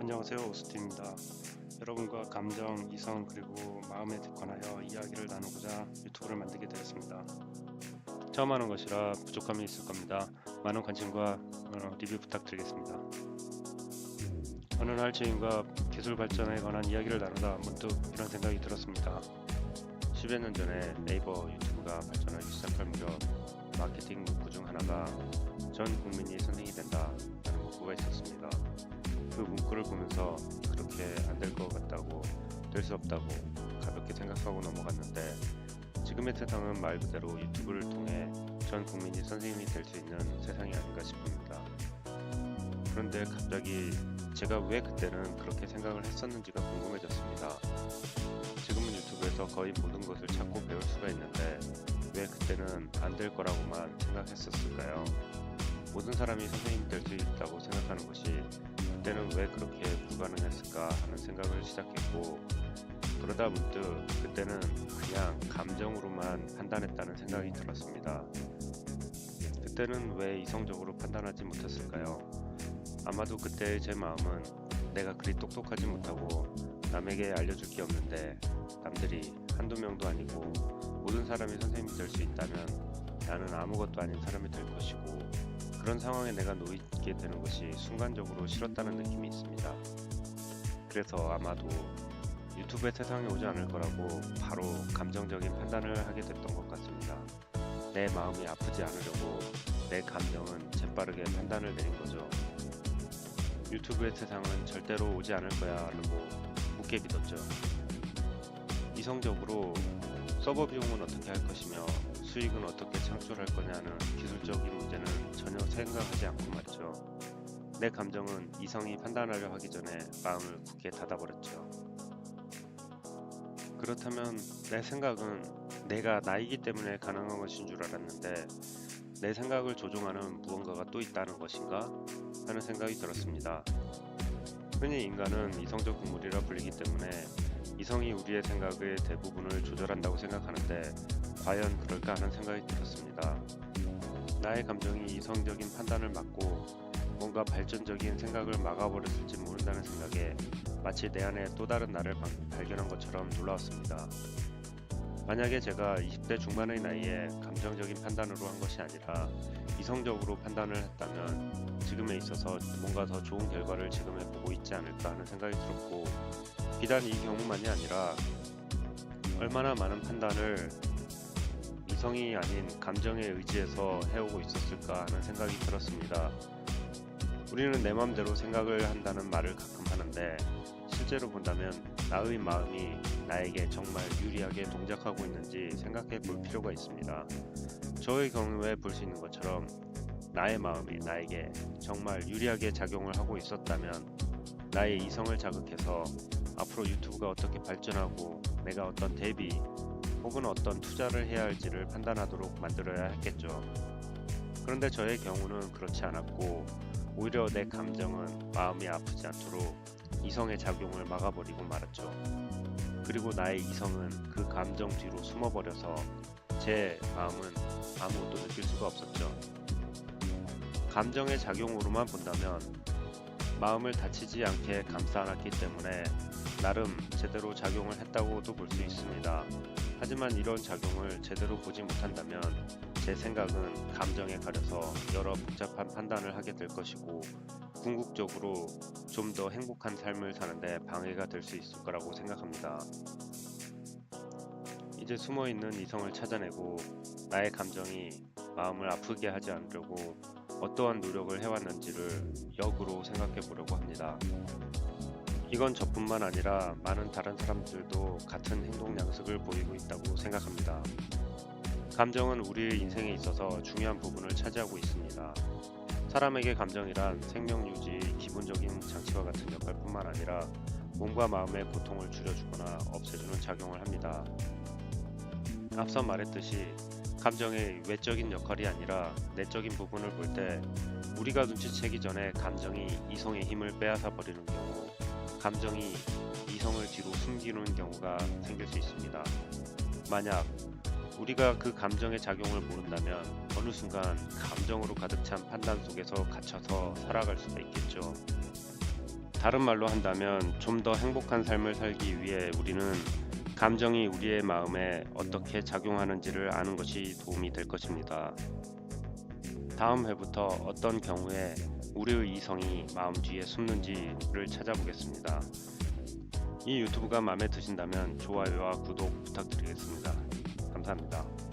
안녕하세요 오스틴입니다. 여러분과 감정, 이성 그리고 마음에 관하여 이야기를 나누고자 유튜브를 만들게 되었습니다. 처음 하는 것이라 부족함이 있을 겁니다. 많은 관심과 어, 리뷰 부탁드리겠습니다. 어느 날 지인과 기술 발전에 관한 이야기를 나누다 문득 이런 생각이 들었습니다. 10여 년 전에 네이버 유튜브가 발전하기 시작할 무렵 마케팅 문구 중 하나가 전 국민이 선생이 된다라는 문구가 있었습니다. 그 문구를 보면서 그렇게 안 될 것 같다고 될 수 없다고 가볍게 생각하고 넘어갔는데 지금의 세상은 말 그대로 유튜브를 통해 전 국민이 선생님이 될 수 있는 세상이 아닌가 싶습니다. 그런데 갑자기 제가 왜 그때는 그렇게 생각을 했었는지가 궁금해졌습니다. 지금은 유튜브에서 거의 모든 것을 찾고 배울 수가 있는데 왜 그때는 안 될 거라고만 생각했었을까요? 모든 사람이 선생님이 될 수 있다고 생각하는 것이 왜 그렇게 불가능했을까 하는 생각을 시작했고 그러다 문득 그때는 그냥 감정으로만 판단했다는 생각이 들었습니다. 그때는 왜 이성적으로 판단하지 못했을까요? 아마도 그때의 제 마음은 내가 그리 똑똑하지 못하고 남에게 알려줄 게 없는데 남들이 한두 명도 아니고 모든 사람이 선생님이 될 수 있다면 나는 아무것도 아닌 사람이 될 것이고 그런 상황에 내가 놓이게 되는 것이 순간적으로 싫었다는 느낌이 있습니다. 그래서 아마도 유튜브의 세상에 오지 않을 거라고 바로 감정적인 판단을 하게 됐던 것 같습니다. 내 마음이 아프지 않으려고 내 감정은 재빠르게 판단을 내린 거죠. 유튜브의 세상은 절대로 오지 않을 거야 라고 굳게 믿었죠. 이성적으로 서버 비용은 어떻게 할 것이며 수익은 어떻게 창출할 거냐는 기술적인 문제는 전혀 생각하지 않고 말이죠. 내 감정은 이성이 판단하려 하기 전에 마음을 굳게 닫아버렸죠. 그렇다면 내 생각은 내가 나이기 때문에 가능한 것인 줄 알았는데 내 생각을 조종하는 무언가가 또 있다는 것인가 하는 생각이 들었습니다. 흔히 인간은 이성적 동물이라 불리기 때문에 이성이 우리의 생각의 대부분을 조절한다고 생각하는데 과연 그럴까 하는 생각이 들었습니다. 나의 감정이 이성적인 판단을 막고 뭔가 발전적인 생각을 막아버렸을지 모른다는 생각에 마치 내 안에 또 다른 나를 방- 발견한 것처럼 놀라웠습니다. 만약에 제가 20대 중반의 나이에 감정적인 판단으로 한 것이 아니라 이성적으로 판단을 했다면 지금에 있어서 뭔가 더 좋은 결과를 지금에 보고 있지 않을까 하는 생각이 들었고 비단 이 경우만이 아니라 얼마나 많은 판단을 이성이 아닌 감정에 의지해서 해오고 있었을까 하는 생각이 들었습니다. 우리는 내 맘대로 생각을 한다는 말을 가끔 하는데 실제로 본다면 나의 마음이 나에게 정말 유리하게 동작하고 있는지 생각해 볼 필요가 있습니다. 저의 경우에 볼 수 있는 것처럼 나의 마음이 나에게 정말 유리하게 작용을 하고 있었다면 나의 이성을 자극해서 앞으로 유튜브가 어떻게 발전하고 내가 어떤 대비 혹은 어떤 투자를 해야 할지를 판단하도록 만들어야 했겠죠. 그런데 저의 경우는 그렇지 않았고 오히려 내 감정은 마음이 아프지 않도록 이성의 작용을 막아버리고 말았죠. 그리고 나의 이성은 그 감정 뒤로 숨어버려서 제 마음은 아무것도 느낄 수가 없었죠. 감정의 작용으로만 본다면 마음을 다치지 않게 감싸놨기 때문에 나름 제대로 작용을 했다고도 볼 수 있습니다. 하지만 이런 작용을 제대로 보지 못한다면 제 생각은 감정에 가려서 여러 복잡한 판단을 하게 될 것이고 궁극적으로 좀 더 행복한 삶을 사는데 방해가 될 수 있을 거라고 생각합니다. 이제 숨어 있는 이성을 찾아내고 나의 감정이 마음을 아프게 하지 않으려고 어떠한 노력을 해왔는지를 역으로 생각해 보려고 합니다. 이건 저뿐만 아니라 많은 다른 사람들도 같은 행동 양식을 보이고 있다고 생각합니다. 감정은 우리의 인생에 있어서 중요한 부분을 차지하고 있습니다. 사람에게 감정이란 생명 유지 기본적인 장치와 같은 역할뿐만 아니라 몸과 마음의 고통을 줄여주거나 없애주는 작용을 합니다. 앞서 말했듯이 감정의 외적인 역할이 아니라 내적인 부분을 볼 때 우리가 눈치채기 전에 감정이 이성의 힘을 빼앗아 버리는 경우 감정이 이성을 뒤로 숨기는 경우가 생길 수 있습니다. 만약 우리가 그 감정의 작용을 모른다면 어느 순간 감정으로 가득 찬 판단 속에서 갇혀서 살아갈 수가 있겠죠. 다른 말로 한다면 좀 더 행복한 삶을 살기 위해 우리는 감정이 우리의 마음에 어떻게 작용하는지를 아는 것이 도움이 될 것입니다. 다음 회부터 어떤 경우에 우리의 이성이 마음 뒤에 숨는지를 찾아보겠습니다. 이 유튜브가 마음에 드신다면 좋아요와 구독 부탁드리겠습니다. 감사합니다.